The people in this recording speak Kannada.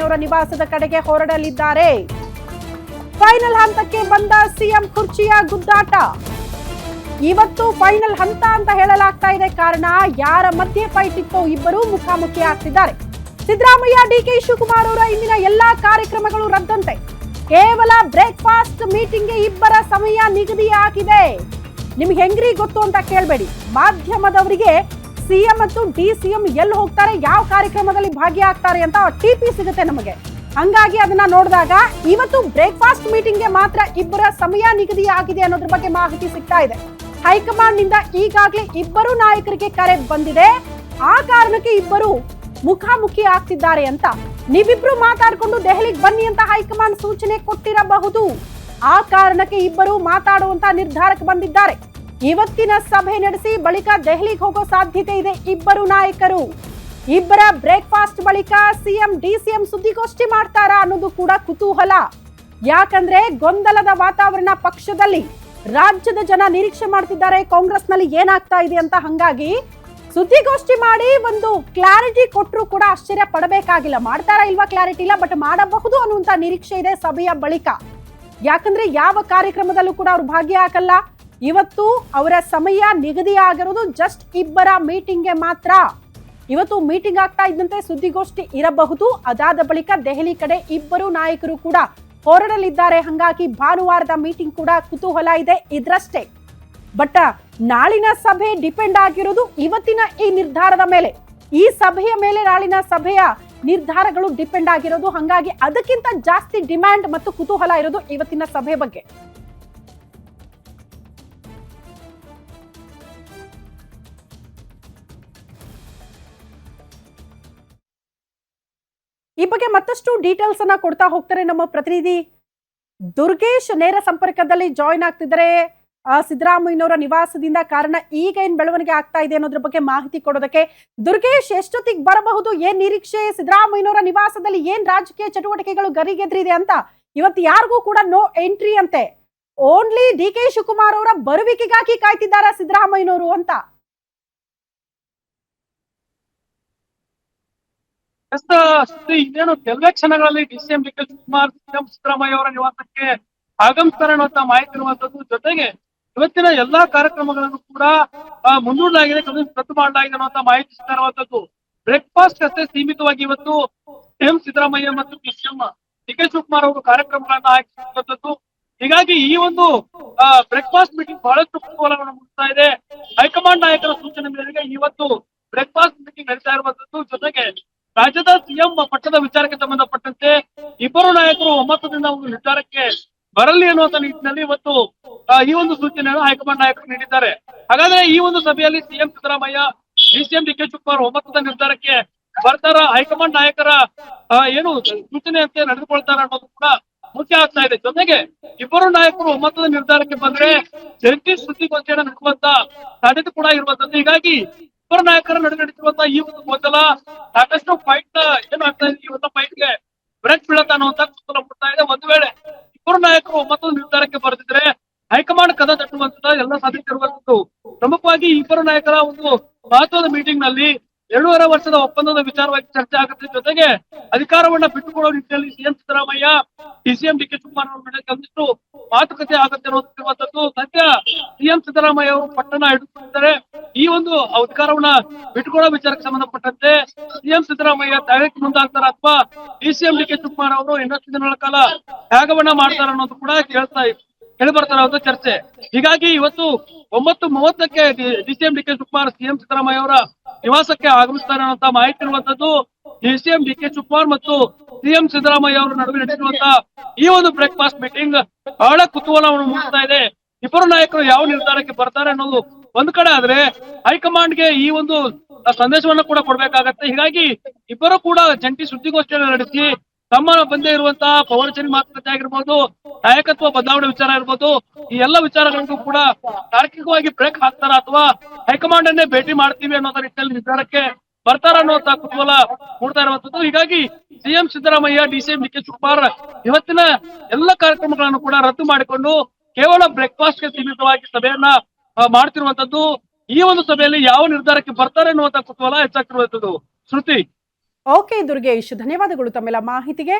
ಸಿದ್ದರಾಮಯ್ಯನವರ ನಿವಾಸದ ಕಡೆಗೆ ಹೊರಡಲಿದ್ದಾರೆ. ಫೈನಲ್ ಹಂತಕ್ಕೆ ಬಂದ ಸಿಎಂ ಕುರ್ಚಿಯ ಗುದ್ದಾಟ. ಇವತ್ತು ಫೈನಲ್ ಹಂತ ಅಂತ ಹೇಳಲಾಗ್ತಾ ಇದೆ ಕಾರಣ ಯಾರ ಮಧ್ಯೆ ಫೈಟ್ ಇತ್ತೋ ಇಬ್ಬರು ಮುಖಾಮುಖಿ ಆಗ್ತಿದ್ದಾರೆ. ಸಿದ್ದರಾಮಯ್ಯ ಡಿಕೆ ಶಿವಕುಮಾರ್ ಅವರ ಇಂದಿನ ಎಲ್ಲಾ ಕಾರ್ಯಕ್ರಮಗಳು ರದ್ದಂತೆ. ಕೇವಲ ಬ್ರೇಕ್ಫಾಸ್ಟ್ ಮೀಟಿಂಗ್ಗೆ ಇಬ್ಬರ ಸಮಯ ನಿಗದಿಯಾಗಿದೆ. ನಿಮ್ಗೆ ಹೆಂಗ್ರಿ ಗೊತ್ತು ಅಂತ ಕೇಳಬೇಡಿ. ಮಾಧ್ಯಮದವರಿಗೆ ಸಿಎಂ ಮತ್ತು ಡಿ ಸಿಎಂ ಎಲ್ಲಿ ಹೋಗ್ತಾರೆ, ಯಾವ ಕಾರ್ಯಕ್ರಮದಲ್ಲಿ ಭಾಗಿಯಾಗ್ತಾರೆ ಅಂತ ಟಿಪಿ ಸಿಗುತ್ತೆ ನಮಗೆ. ಹಂಗಾಗಿ ಅದನ್ನ ನೋಡಿದಾಗ ಇವತ್ತು ಬ್ರೇಕ್ಫಾಸ್ಟ್ ಮೀಟಿಂಗ್ಗೆ ಮಾತ್ರ ಇಬ್ಬರ ಸಮಯ ನಿಗದಿ ಆಗಿದೆ ಅನ್ನೋದ್ರ ಬಗ್ಗೆ ಮಾಹಿತಿ ಸಿಗ್ತಾ ಇದೆ. ಹೈಕಮಾಂಡ್ನಿಂದ ಈಗಾಗಲೇ ಇಬ್ಬರು ನಾಯಕರಿಗೆ ಕರೆ ಬಂದಿದೆ. ಆ ಕಾರಣಕ್ಕೆ ಇಬ್ಬರು ಮುಖಾಮುಖಿ ಆಗ್ತಿದ್ದಾರೆ ಅಂತ. ನೀವಿಬ್ರು ಮಾತಾಡಿಕೊಂಡು ದೆಹಲಿಗೆ ಬನ್ನಿ ಅಂತ ಹೈಕಮಾಂಡ್ ಸೂಚನೆ ಕೊಟ್ಟಿರಬಹುದು. ಆ ಕಾರಣಕ್ಕೆ ಇಬ್ಬರು ಮಾತಾಡುವಂತ ನಿರ್ಧಾರಕ್ಕೆ ಬಂದಿದ್ದಾರೆ. ಇವತ್ತಿನ ಸಭೆ ನಡೆಸಿ ಬಳಿಕ ದೆಹಲಿಗೆ ಹೋಗೋ ಸಾಧ್ಯತೆ ಇದೆ. ಇಬ್ಬರು ನಾಯಕರು. ಇಬ್ಬರ ಬ್ರೇಕ್ಫಾಸ್ಟ್ ಬಳಿಕ ಸಿಎಂ, ಡಿಸಿಎಂ ಸುದ್ದಿಗೋಷ್ಠಿ ಮಾಡ್ತಾರಾ ಅನ್ನೋದು ಕೂಡ ಕುತೂಹಲ. ಯಾಕಂದ್ರೆ ಗೊಂದಲದ ವಾತಾವರಣ ಪಕ್ಷದಲ್ಲಿ ರಾಜ್ಯದ ಜನ ನಿರೀಕ್ಷೆ ಮಾಡ್ತಿದ್ದಾರೆ ಕಾಂಗ್ರೆಸ್ನಲ್ಲಿ ಏನಾಗ್ತಾ ಇದೆ ಅಂತ ಹಂಗಾಗಿ ಸುದ್ದಿಗೋಷ್ಠಿ ಮಾಡಿ ಒಂದು ಕ್ಲಾರಿಟಿ ಕೊಟ್ಟರು ಕೂಡ ಆಶ್ಚರ್ಯ ಪಡಬೇಕಾಗಿಲ್ಲ. ಮಾಡ್ತಾರಾ ಇಲ್ವಾ ಕ್ಲಾರಿಟಿ ಇಲ್ಲ, ಬಟ್ ಮಾಡಬಹುದು ಅನ್ನುವಂತ ನಿರೀಕ್ಷೆ ಇದೆ ಸಭೆಯ ಬಳಿಕ. ಯಾಕಂದ್ರೆ ಯಾವ ಕಾರ್ಯಕ್ರಮದಲ್ಲೂ ಕೂಡ ಅವ್ರು ಭಾಗಿಯಾಗಲ್ಲ ಇವತ್ತು ಅವರ ಸಮಯ ನಿಗದಿ ಆಗಿರೋದು ಜಸ್ಟ್ ಇಬ್ಬರ ಮೀಟಿಂಗ್ಗೆ ಮಾತ್ರ. ಇವತ್ತು ಮೀಟಿಂಗ್ ಆಗ್ತಾ ಇದ್ದಂತೆ ಸುದ್ದಿಗೋಷ್ಠಿ ಇರಬಹುದು. ಅದಾದ ಬಳಿಕ ದೆಹಲಿ ಕಡೆ ಇಬ್ಬರು ನಾಯಕರು ಕೂಡ ಹೊರಡಲಿದ್ದಾರೆ. ಹಂಗಾಗಿ ಭಾನುವಾರದ ಮೀಟಿಂಗ್ ಕೂಡ ಕುತೂಹಲ ಇದೆ ಇದ್ರಷ್ಟೇ. ಬಟ್ ನಾಳಿನ ಸಭೆ ಡಿಪೆಂಡ್ ಆಗಿರೋದು ಇವತ್ತಿನ ಈ ನಿರ್ಧಾರದ ಮೇಲೆ. ಈ ಸಭೆಯ ಮೇಲೆ ನಾಳಿನ ಸಭೆಯ ನಿರ್ಧಾರಗಳು ಡಿಪೆಂಡ್ ಆಗಿರೋದು. ಹಂಗಾಗಿ ಅದಕ್ಕಿಂತ ಜಾಸ್ತಿ ಡಿಮ್ಯಾಂಡ್ ಮತ್ತು ಕುತೂಹಲ ಇರೋದು ಇವತ್ತಿನ ಸಭೆ ಬಗ್ಗೆ. ಈ ಬಗ್ಗೆ ಮತ್ತಷ್ಟು ಡೀಟೇಲ್ಸ್ ಅನ್ನ ಕೊಡ್ತಾ ಹೋಗ್ತಾರೆ ನಮ್ಮ ಪ್ರತಿನಿಧಿ. ದುರ್ಗೇಶ್ ನೇರ ಸಂಪರ್ಕದಲ್ಲಿ ಜಾಯಿನ್ ಆಗ್ತಿದ್ದಾರೆ. ಸಿದ್ದರಾಮಯ್ಯನವರ ನಿವಾಸದಿಂದ ಕಾರಣ ಈಗ ಏನ್ ಬೆಳವಣಿಗೆ ಆಗ್ತಾ ಇದೆ ಅನ್ನೋದ್ರ ಬಗ್ಗೆ ಮಾಹಿತಿ ಕೊಡೋದಕ್ಕೆ ದುರ್ಗೇಶ್ ಎಷ್ಟೊತ್ತಿಗೆ ಬರಬಹುದು? ಏನ್ ನಿರೀಕ್ಷೆ? ಸಿದ್ದರಾಮಯ್ಯನವರ ನಿವಾಸದಲ್ಲಿ ಏನ್ ರಾಜಕೀಯ ಚಟುವಟಿಕೆಗಳು ಗರಿಗೆದ್ರಿದೆ ಅಂತ ಇವತ್ತು ಯಾರಿಗೂ ಕೂಡ ನೋ ಎಂಟ್ರಿ ಅಂತೆ. ಓನ್ಲಿ ಡಿ ಕೆ ಶಿವಕುಮಾರ್ ಅವರ ಬರುವಿಕೆಗಾಗಿ ಕಾಯ್ತಿದ್ದಾರೆ ಸಿದ್ದರಾಮಯ್ಯನವರು ಅಂತ? ಇನ್ನೇನು ಕೆಲವೇ ಕ್ಷಣಗಳಲ್ಲಿ DCM D K Shivakumar CM Siddaramaiah ಅವರ ನಿವಾಸಕ್ಕೆ ಆಗಮಿಸ್ತಾರೆ ಅನ್ನುವಂತ ಮಾಹಿತಿ ಇರುವಂತದ್ದು ಜೊತೆಗೆ ಇವತ್ತಿನ ಎಲ್ಲಾ ಕಾರ್ಯಕ್ರಮಗಳನ್ನು ಕೂಡ ಮುಂದೂಡಲಾಗಿದೆ ರದ್ದು ಮಾಡಲಾಗಿದೆ ಅನ್ನುವಂತ ಮಾಹಿತಿ ಸಿಗ್ತಾ ಇರುವಂತದ್ದು ಬ್ರೇಕ್ಫಾಸ್ಟ್ ಅಷ್ಟೇ ಸೀಮಿತವಾಗಿ ಇವತ್ತು ಸಿಎಂ ಸಿದ್ದರಾಮಯ್ಯ ಮತ್ತು ಸಿಎಂ ಡಿ ಕೆ ಶಿವಕುಮಾರ್ ಅವರು ಕಾರ್ಯಕ್ರಮಗಳನ್ನ ಆಯೋಜಿಸಿರುವಂತದ್ದು ಹೀಗಾಗಿ ಈ ಒಂದು ಬ್ರೇಕ್ಫಾಸ್ಟ್ ಮೀಟಿಂಗ್ ಬಹಳಷ್ಟು ಕುತೂಹಲವನ್ನು ಮುಗಿಸ್ತಾ ಇದೆ. ಹೈಕಮಾಂಡ್ ನಾಯಕರ ಸೂಚನೆ ಮೇರೆಗೆ ಇವತ್ತು ಬ್ರೇಕ್ಫಾಸ್ಟ್ ಮೀಟಿಂಗ್ ನಡೀತಾ ಇರುವಂತದ್ದು ಜೊತೆಗೆ ರಾಜ್ಯದ ಸಿಎಂ ಪಟ್ಟದ ವಿಚಾರಕ್ಕೆ ಸಂಬಂಧಪಟ್ಟಂತೆ ಇಬ್ಬರು ನಾಯಕರು ಒಮ್ಮತದಿಂದ ಒಂದು ನಿರ್ಧಾರಕ್ಕೆ ಬರಲಿ ಅನ್ನುವಂತ ನಿಟ್ಟಿನಲ್ಲಿ ಇವತ್ತು ಈ ಒಂದು ಸೂಚನೆಯನ್ನು ಹೈಕಮಾಂಡ್ ನಾಯಕರು ನೀಡಿದ್ದಾರೆ. ಹಾಗಾದ್ರೆ ಈ ಒಂದು ಸಭೆಯಲ್ಲಿ CM Siddaramaiah, DCM D K Shivakumar ಒಮ್ಮತದ ನಿರ್ಧಾರಕ್ಕೆ ಬರ್ತಾರ? ಹೈಕಮಾಂಡ್ ನಾಯಕರ ಏನು ಸೂಚನೆಯಂತೆ ನಡೆದುಕೊಳ್ತಾರ ಅನ್ನೋದು ಕೂಡ ಮುಖ್ಯ ಆಗ್ತಾ ಇದೆ. ಜೊತೆಗೆ ಇಬ್ಬರು ನಾಯಕರು ಒಮ್ಮತದ ನಿರ್ಧಾರಕ್ಕೆ ಬಂದ್ರೆ ಜಂಟಿ ಸುದ್ದಿಗೋಷ್ಠಿಯನ್ನು ನಡೆಸುವಂತ ಸಾಧ್ಯತೆ ಕೂಡ ಇರುವಂತದ್ದು. ಹೀಗಾಗಿ ಇಬ್ಬರು ನಾಯಕರ ನಡುವೆ ನಡೀತಿರುವಂತ ಈ ಒಂದು ಗೊಂದಲ, ಸಾಕಷ್ಟು ಫೈಟ್ ಏನು ಆಗ್ತಾ ಇದೆ ಈ ಒಂದು ಫೈಟ್ಗೆ ಬ್ರೇಕ್ ಬೀಳತ್ತ ಅನ್ನುವಂತ ಕುತೂಹಲ ಮೂಡ್ತಾ ಇದೆ. ಒಂದು ವೇಳೆ ಇಬ್ಬರು ನಾಯಕರು ಒಮ್ಮತದ ನಿರ್ಧಾರಕ್ಕೆ ಬರೆದಿದ್ರೆ ಹೈಕಮಾಂಡ್ ಕದ ತಟ್ಟುವಂತ ಎಲ್ಲ ಸಾಧ್ಯತೆ ಇರುವಂತದ್ದು ಪ್ರಮುಖವಾಗಿ ಇಬ್ಬರು ನಾಯಕರ ಒಂದು ಮಹತ್ವದ ಮೀಟಿಂಗ್ನಲ್ಲಿ ಎರಡೂವರೆ ವರ್ಷದ ಒಪ್ಪಂದದ ವಿಚಾರವಾಗಿ ಚರ್ಚೆ ಆಗುತ್ತೆ. ಜೊತೆಗೆ ಅಧಿಕಾರವನ್ನ ಬಿಟ್ಟುಕೊಡೋ ನಿಟ್ಟಿನಲ್ಲಿ CM Siddaramaiah DCM D K Shivakumar ಅವರ ಮೇಲೆ ಒಂದಿಷ್ಟು ಮಾತುಕತೆ ಆಗುತ್ತೆ ಅನ್ನೋದಿರುವಂತದ್ದು ಸದ್ಯ ಸಿಎಂ ಸಿದ್ದರಾಮಯ್ಯ ಅವರು ಪಟ್ಟಣ ಹಿಡಿದುಕೊಂಡಿದ್ದಾರೆ ಈ ಒಂದು ಅಧಿಕಾರವನ್ನ ಬಿಟ್ಕೊಳ್ಳೋ ವಿಚಾರಕ್ಕೆ ಸಂಬಂಧಪಟ್ಟಂತೆ ಸಿಎಂ ಸಿದ್ದರಾಮಯ್ಯ ತಾಯಕ್ಕೆ ಮುಂದಾಗ್ತಾರ ಅಥವಾ ಡಿಸಿಎಂ ಡಿ ಕೆ ಶಿವಕುಮಾರ್ ಅವರು ಇನ್ನಷ್ಟು ದಿನಗಳ ಕಾಲ ತ್ಯಾಗವನ್ನ ಮಾಡ್ತಾರ ಅನ್ನೋದು ಕೂಡ ಕೇಳ್ತಾ ಒಂದು ಚರ್ಚೆ. ಹೀಗಾಗಿ ಇವತ್ತು ಒಂಬತ್ತು ಮೂವತ್ತಕ್ಕೆ DCM D K Shivakumar CM Siddaramaiah ಅವರ ನಿವಾಸಕ್ಕೆ ಆಗಮಿಸ್ತಾರೆ ಅನ್ನುವಂತ ಮಾಹಿತಿ ಇರುವಂತದ್ದು ಡಿಸಿಎಂ ಡಿ ಕೆ ಶಿವಕುಮಾರ್ ಮತ್ತು ಸಿಎಂ ಸಿದ್ದರಾಮಯ್ಯ ಅವರ ನಡುವೆ ನಡೆಸಿರುವಂತಹ ಈ ಒಂದು ಬ್ರೇಕ್ಫಾಸ್ಟ್ ಮೀಟಿಂಗ್ ಬಹಳ ಕುತೂಹಲವನ್ನು ಮೂಡಿಸ್ತಾ ಇದೆ. ಇಬ್ಬರು ನಾಯಕರು ಯಾವ ನಿರ್ಧಾರಕ್ಕೆ ಬರ್ತಾರೆ ಅನ್ನೋದು ಒಂದ್ ಕಡೆ ಆದ್ರೆ ಹೈಕಮಾಂಡ್ಗೆ ಈ ಒಂದು ಸಂದೇಶವನ್ನ ಕೂಡ ಕೊಡ್ಬೇಕಾಗತ್ತೆ. ಹೀಗಾಗಿ ಇಬ್ಬರು ಕೂಡ ಜಂಟಿ ಸುದ್ದಿಗೋಷ್ಠಿಯನ್ನು ನಡೆಸಿ ತಮ್ಮ ಬಂದೇ ಇರುವಂತಹ ಪವನಚರಿ ಮಾತುಕತೆ ಆಗಿರ್ಬೋದು, ನಾಯಕತ್ವ ಬದಲಾವಣೆ ವಿಚಾರ ಇರ್ಬೋದು ಈ ಎಲ್ಲ ವಿಚಾರಗಳಿಗೂ ಕೂಡ ತಾರ್ಕಿಕವಾಗಿ ಬ್ರೇಕ್ ಹಾಕ್ತಾರ ಅಥವಾ ಹೈಕಮಾಂಡ್ ಅನ್ನೇ ಭೇಟಿ ಮಾಡ್ತೀವಿ ಅನ್ನೋದ ನಿಟ್ಟಿನಲ್ಲಿ ನಿರ್ಧಾರಕ್ಕೆ ಬರ್ತಾರ ಅನ್ನುವಂತ ಕುತೂಹಲ ಮೂಡ್ತಾ ಇರುವಂತದ್ದು ಹೀಗಾಗಿ CM Siddaramaiah, D K Shivakumar ಇವತ್ತಿನ ಎಲ್ಲ ಕಾರ್ಯಕ್ರಮಗಳನ್ನು ಕೂಡ ರದ್ದು ಮಾಡಿಕೊಂಡು ಕೇವಲ ಬ್ರೇಕ್ಫಾಸ್ಟ್ಗೆ ಸೀಮಿತವಾಗಿ ಸಭೆಯನ್ನ ಮಾಡ್ತಿರುವಂತದ್ದು ಈ ಒಂದು ಸಭೆಯಲ್ಲಿ ಯಾವ ನಿರ್ಧಾರಕ್ಕೆ ಬರ್ತಾರೆ ಅನ್ನುವಂತ ಕುತೂಹಲ ಹೆಚ್ಚಾಗ್ತಿರುವಂತದ್ದು ಶ್ರುತಿ. ಓಕೆ ದುರ್ಗೇಶ್, ಧನ್ಯವಾದಗಳು ತಮ್ಮೆಲ್ಲ ಮಾಹಿತಿಗೆ.